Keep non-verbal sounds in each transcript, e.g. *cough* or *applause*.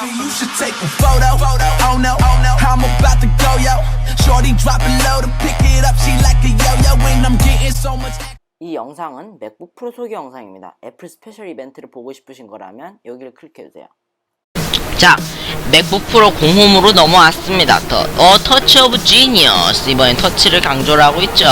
You should take a photo. Oh no, oh no, I'm about to go yo. Shorty drop it low to pick it up. She like a yo-yo and I'm getting so much. 이 영상은 맥북 프로 소개 영상입니다. 애플 스페셜 이벤트를 보고 싶으신 거라면 여기를 클릭해주세요. 자, 맥북 프로 공홈으로 넘어왔습니다. 더, 어, 터치 오브 지니어스. 이번엔 터치를 강조를 하고 있죠.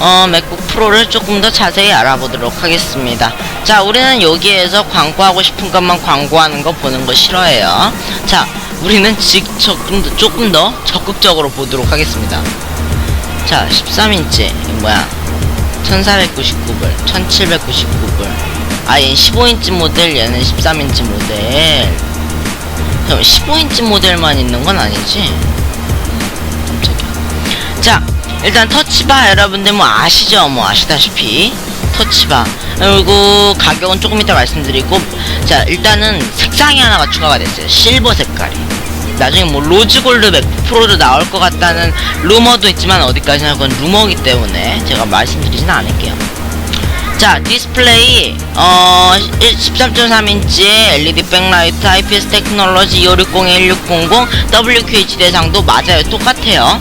어, 맥북 프로를 조금 더 자세히 알아보도록 하겠습니다. 자, 우리는 여기에서 광고하고 싶은 것만 광고하는 거 보는 거 싫어해요. 자, 우리는 직, 조금, 더- 조금 더 적극적으로 보도록 하겠습니다. 자, 13인치. 뭐야. 1499불, 1799불. 아, 얘는 15인치 모델, 얘는 13인치 모델. 그럼 15인치 모델만 있는 건 아니지? 음, 깜짝이야. 자, 일단 터치바 여러분들 뭐 아시죠? 뭐 아시다시피. 터치바. 그리고 가격은 조금 이따 말씀드리고, 자, 일단은 색상이 하나가 추가가 됐어요. 실버 색깔이. 나중에 뭐 로즈골드 맥북 프로도 나올 것 같다는 루머도 있지만 어디까지나 그건 루머이기 때문에 제가 말씀드리진 않을게요. 자 디스플레이 어 13.3인치의 LED 백라이트 IPS 테크놀로지 2560-1600 WQHD 대상도 맞아요 똑같아요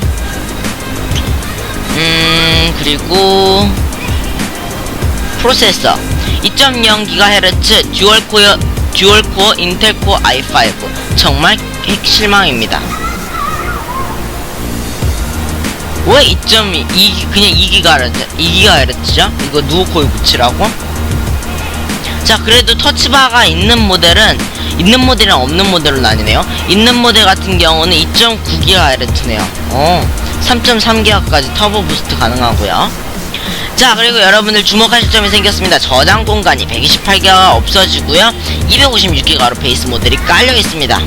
음 그리고 프로세서. 2.0GHz 듀얼코어 듀얼코어 인텔 코어 i5 정말 핵실망입니다. 왜2.2 2 그냥 2GHz 2GHz죠? 이거 누구 코에 붙이라고? 자 그래도 터치바가 있는 모델은 있는 모델이랑 없는 모델로 나뉘네요. 있는 모델 같은 경우는 2.9GHz네요. 어 3.3GHz까지 터보 부스트 가능하고요. 자 그리고 여러분들 주목하실 점이 생겼습니다. 저장 공간이 128기가가 없어지고요. 256기가로 베이스 모델이 깔려 있습니다.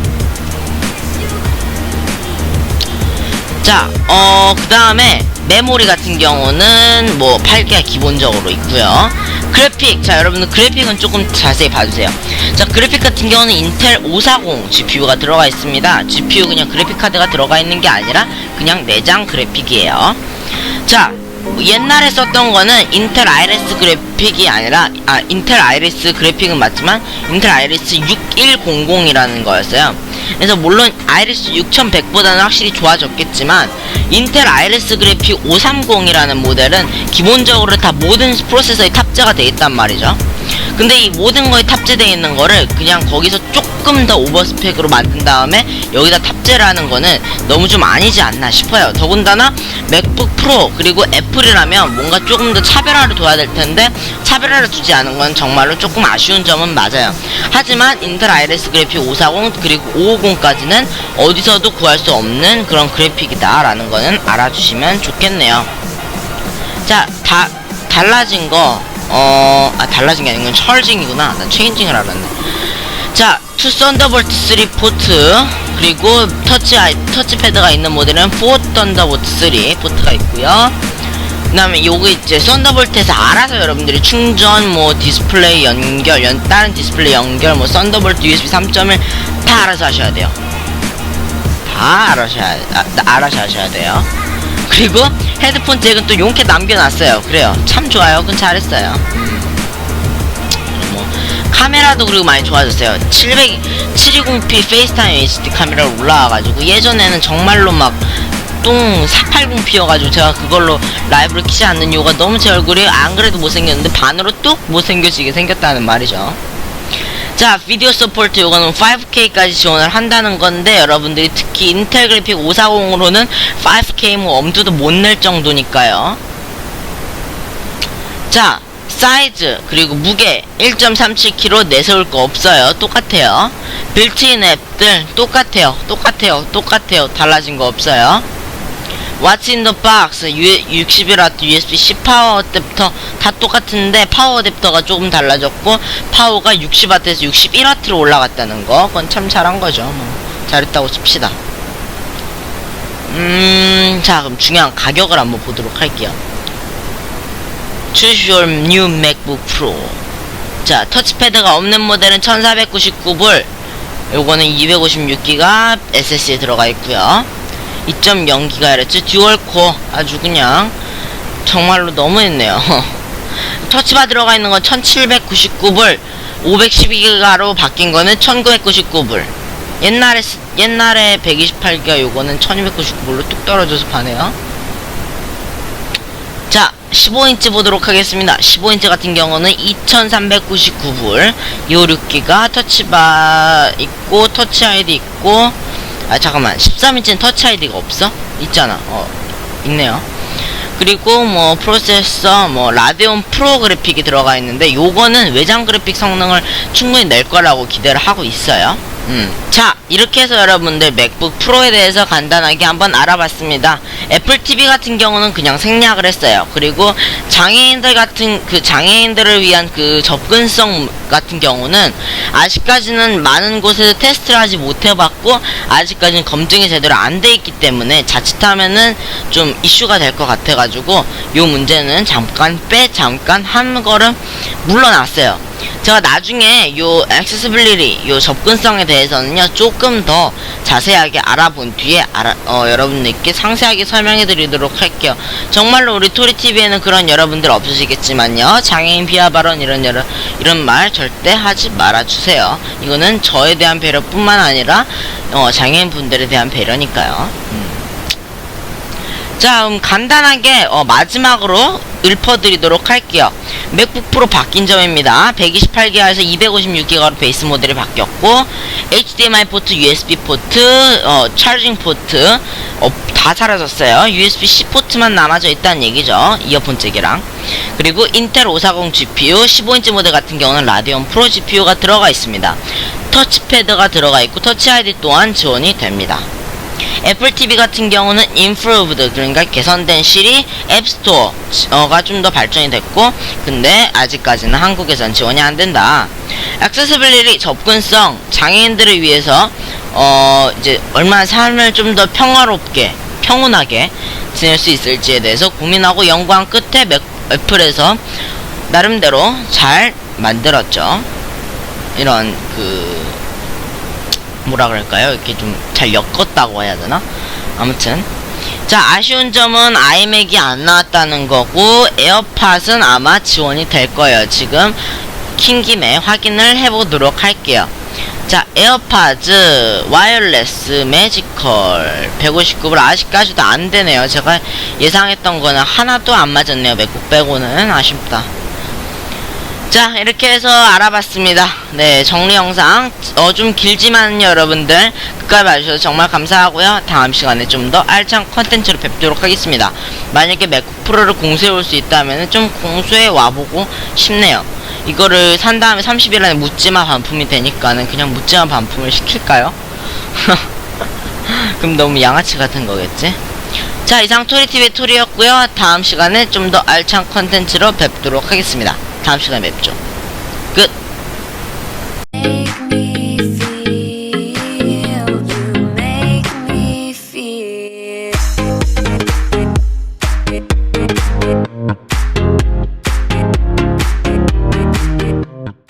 자, 어, 그 다음에 메모리 같은 경우는 뭐 8개가 기본적으로 있고요. 그래픽, 자, 여러분들 그래픽은 조금 자세히 봐주세요. 자, 그래픽 같은 경우는 인텔 540 GPU가 들어가 있습니다. GPU 그냥 그래픽 카드가 들어가 있는 게 아니라 그냥 내장 그래픽이에요. 자, 옛날에 썼던 거는 인텔 아이리스 그래픽이 아니라 아 인텔 아이리스 그래픽은 맞지만 인텔 아이리스 6100이라는 거였어요. 그래서 물론 아이리스 6100보다는 확실히 좋아졌겠지만 인텔 아이리스 그래픽 530이라는 모델은 기본적으로 다 모든 프로세서에 탑재가 돼 있단 말이죠. 근데 이 모든 거에 탑재되어 있는 거를 그냥 거기서 조금 더 오버스펙으로 만든 다음에 여기다 탑재라는 거는 너무 좀 아니지 않나 싶어요. 더군다나 맥북 프로 그리고 애플이라면 뭔가 조금 더 차별화를 둬야 될 텐데 차별화를 두지 않은 건 정말로 조금 아쉬운 점은 맞아요. 하지만 인텔 아이리스 그래픽 540 그리고 550까지는 어디서도 구할 수 없는 그런 그래픽이다 라는 거는 알아주시면 좋겠네요. 자, 다 달라진 거 어, 아 달라진 게 아니고 철징이구나. 난 체인징을 알았네. 자, 투 썬더볼트 3 포트 그리고 터치 아이 터치패드가 있는 모델은 4 썬더볼트 3 포트가 있고요. 그다음에 요거 이제 썬더볼트에서 알아서 여러분들이 충전 뭐 디스플레이 연결 연 다른 디스플레이 연결 뭐 썬더볼트 USB 3.1 다 알아서 하셔야 돼요. 다 알아셔야 아, 알아서 하셔야 돼요. 그리고 헤드폰 잭은 또 용케 남겨놨어요. 그래요. 참 좋아요. 그건 잘했어요. 음. 뭐 카메라도 그리고 많이 좋아졌어요. 700 720p 페이스타임 HD 카메라로 올라와가지고 예전에는 정말로 막 똥 480p여가지고 제가 그걸로 라이브를 키지 않는 이유가 너무 제 얼굴이 안 그래도 못생겼는데 반으로 뚝 못생겨지게 생겼다는 말이죠. 자, 비디오 서포트 요거는 5K까지 지원을 한다는 건데 여러분들이 특히 인텔 그래픽 540으로는 5K 뭐 엄두도 못 낼 정도니까요. 자, 사이즈 그리고 무게 1.37kg 내세울 거 없어요. 똑같아요. 빌트인 앱들 똑같아요. 똑같아요. 똑같아요. 달라진 거 없어요. What's in the box? 61W USB-C 파워 어댑터 다 똑같은데 파워 어댑터가 조금 달라졌고 파워가 60W에서 61W로 올라갔다는 거. 그건 참 잘한 거죠. 뭐 잘했다고 칩시다. 음자 그럼 중요한 가격을 한번 보도록 할게요. Choose your new MacBook Pro. 자 터치패드가 없는 모델은 1499불. 요거는 256기가 SSD에 들어가 있고요 2.0GHz 듀얼 코어 아주 그냥 정말로 너무했네요 *laughs* 터치바 들어가 있는 건 1799불 512기가로 바뀐 거는 1999불. 옛날에, 쓰- 옛날에 128기가 요거는 1299불로 뚝 떨어져서 파네요. 자, 15인치 보도록 하겠습니다. 15인치 같은 경우는 2399불. 256기가 터치바 있고, 터치 아이디 있고, 아, 잠깐만. 13인치는 터치 아이디가 없어? 있잖아. 어, 있네요. 그리고 뭐 프로세서 뭐 라데온 프로 그래픽이 들어가 있는데 요거는 외장 그래픽 성능을 충분히 낼 거라고 기대를 하고 있어요. 음. 자, 이렇게 해서 여러분들 맥북 프로에 대해서 간단하게 한번 알아봤습니다. 애플 TV 같은 경우는 그냥 생략을 했어요. 그리고 장애인들 같은 그 장애인들을 위한 그 접근성 같은 경우는 아직까지는 많은 곳에서 테스트를 하지 못해봤고 아직까지는 검증이 제대로 안 돼 있기 때문에 자칫하면은 좀 이슈가 될 것 같아가지고 요 문제는 잠깐 빼 잠깐 한 걸음 물러났어요. 제가 나중에 요 액세스빌리티 요 접근성에 대해서는요 조금 더 자세하게 알아본 뒤에 알아, 어, 여러분들께 상세하게 설명해 드리도록 할게요 정말로 우리 토리TV에는 그런 여러분들 없으시겠지만요 장애인 비하 발언 이런 여러, 이런 말 절대 하지 말아주세요 이거는 저에 대한 배려뿐만 아니라 어, 장애인 분들에 대한 배려니까요 음. 자, 그럼 간단하게 어, 마지막으로 읊어드리도록 할게요. 맥북 프로 바뀐 점입니다. 128기가에서 256기가로 베이스 모델이 바뀌었고 HDMI 포트, USB 포트, 어, 차징 포트 어, 다 사라졌어요. USB-C 포트만 남아져 있다는 얘기죠. 이어폰 잭이랑 그리고 인텔 540 GPU 15인치 모델 같은 경우는 라디온 프로 GPU가 들어가 있습니다. 터치패드가 들어가 있고 터치 아이디 또한 지원이 됩니다. 애플 TV 같은 경우는 improved 그러니까 개선된 시리 앱스토어가 좀 더 발전이 됐고 근데 아직까지는 한국에선 지원이 안 된다. 액세스빌리티 접근성 장애인들을 위해서 어 이제 얼마나 삶을 좀 더 평화롭게 평온하게 지낼 수 있을지에 대해서 고민하고 연구한 끝에 맥, 애플에서 나름대로 잘 만들었죠. 이런 그 뭐라 그럴까요? 이렇게 좀 잘 엮었다고 해야 되나? 아무튼 자 아쉬운 점은 아이맥이 안 나왔다는 거고 에어팟은 아마 지원이 될 거예요. 지금 킨 김에 확인을 해보도록 할게요. 자 에어팟즈 와이어레스 매지컬 159불 아직까지도 안 되네요. 제가 예상했던 거는 하나도 안 맞았네요. 맥북 빼고는 아쉽다. 자 이렇게 해서 알아봤습니다. 네 정리 영상 어 좀 길지만 여러분들 끝까지 봐주셔서 정말 감사하고요. 다음 시간에 좀 더 알찬 컨텐츠로 뵙도록 하겠습니다. 만약에 맥북 프로를 공수해 올 수 있다면 좀 공수해 와보고 싶네요. 이거를 산 다음에 30일 안에 묻지마 반품이 되니까는 그냥 묻지마 반품을 시킬까요? *laughs* 그럼 너무 양아치 같은 거겠지? 자 이상 토리TV의 토리였고요. 다음 시간에 좀 더 알찬 컨텐츠로 뵙도록 하겠습니다 다음 시간에 뵙죠